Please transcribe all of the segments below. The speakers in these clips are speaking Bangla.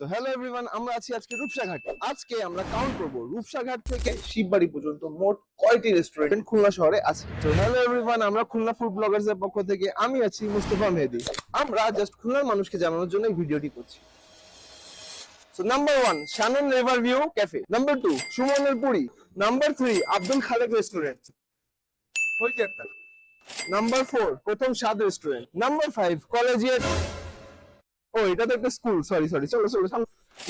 সো হ্যালো এভরিওয়ান আমরা আছি আজকে রূপসাঘাটে। আজকে আমরা কাউন্ট করব রূপসাঘাট থেকে শিববাড়ি পর্যন্ত মোট কয়টি রেস্টুরেন্ট খুলনা শহরে আছে? তো হ্যালো এভরিওয়ান আমরা খুলনা ফুড ব্লগার্স এর পক্ষ থেকে আমি আছি মুস্তফা মেহেদি। আমরা জাস্ট খুলনার মানুষকে জানানোর জন্য এই ভিডিওটি করছি। So number one Shannon river view cafe number two সুমনের Puri. Number three Abdul Khalek restaurant number four Prothom Swad restaurant number five collegiate ও, এটা তো একটা স্কুল সরি সরি চলো চলো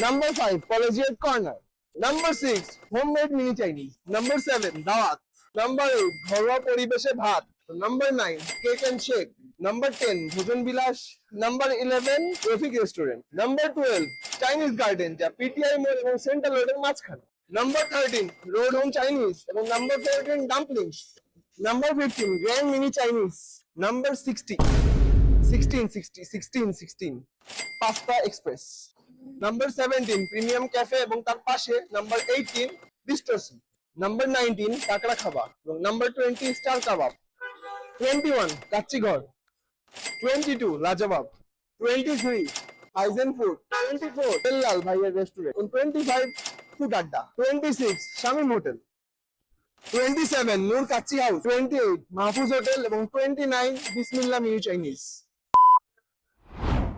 number five collegiate corner number six homemade mini Chinese number seven Dawat. Number eight ঘরোয়া পরিবেশে ভাত। Number nine cake and shake number ten Bhojon Bilash. Number eleven Rafiq restaurant number twelve Chinese garden যা পিটিআই মোড় এবং সেন্ট্রাল রোডের মাঝখানে। Number thirteen road home Chinese এবং number fourteen dumplings number fifteen grand mini Chinese number sixty sixteen sixty sixteen sixteen pasta express. Number seventeen premium cafe এবং তার পাশে নাম্বার এইটিন ডিস্টোসি নাম্বার নাইনটিন কাকড়া খাবার এবং number twenty star kebab twenty one Kacchighor twenty two Lajbab twenty three hygiene food twenty four Tellal ভাইয়ের restaurant twenty five food Adda twenty six Shamim hotel twenty seven Noor kacchi house twenty eight Mahfuz hotel এবং টোয়েন্টি নাইন বিসমিল্লা মিউ চাইনিজ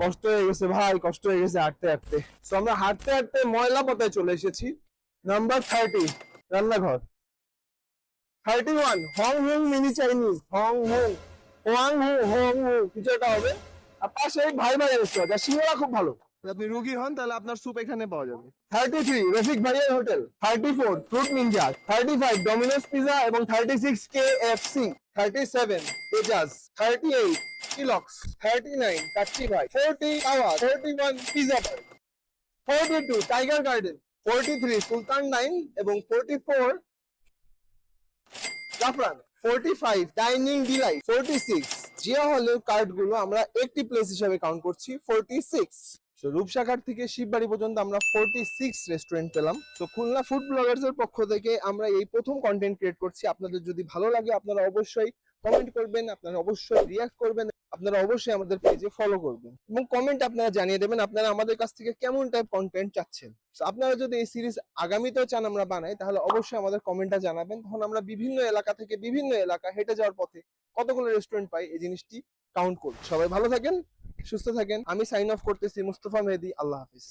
কষ্ট হয়ে গেছে ভাই কষ্ট হয়ে গেছে হাঁটতে হাঁটতে। তো আমরা হাঁটতে হাঁটতে ময়লা পতায় চলে এসেছি। Number thirty Rannaghor. Thirty one Hong Hung mini Chinese Hong Hung Hwang হু হং হু কিছু একটা হবে। আর পাশে ভাই ভাই রেস্টুরেন্ট আর সিঙ্গড়া খুব ভালো। আপনি রুগী হন তাহলে আপনার স্যুপ এখানে পাওয়া যাবে। থার্টি থ্রি রফিক ভাইয়ের hotel thirty four fruit ninja thirty five Domino's pizza এবং thirty six K F C thirty seven তেজাজ thirty eight ভাই ফোরটি আওয়া forty one pizza by forty two tiger garden forty three Sultan dine এবং forty four Zafran forty five dining হলের আমরা একটি প্লেস হিসেবে কাউন্ট করছি ফোরটি সিক্স তো রূপসাঘাট থেকে শিববাড়ি পর্যন্ত আমরা ফোরটি সিক্স রেস্টুরেন্ট পেলাম। তো খুলনা ফুড ব্লগার্স এর পক্ষ থেকে আমরা এই প্রথম কন্টেন্ট ক্রিয়েট করছি। আপনাদের যদি ভালো লাগে আপনারা অবশ্যই কমেন্ট করবেন, আপনারা অবশ্যই রিয়াক্ট করবেন আপনারা অবশ্যই আমাদের পেজে ফলো করবেন এবং কমেন্ট আপনারা জানিয়ে দেবেন আপনারা আমাদের কাছ থেকে কেমন টাইপ কন্টেন্ট চাচ্ছেন। আপনারা যদি এই সিরিজ আগামীতেও চান আমরা বানাই, তাহলে অবশ্যই আমাদের কমেন্টটা জানাবেন। তখন আমরা বিভিন্ন এলাকা থেকে বিভিন্ন এলাকা হেঁটে যাওয়ার পথে কতগুলো রেস্টুরেন্ট পাই, এই জিনিসটি কাউন্ট করব। সবাই ভালো থাকেন, সুস্থ থাকেন। আমি সাইন অফ করতেছি, মুস্তফা মেহেদি, আল্লাহ হাফিজ।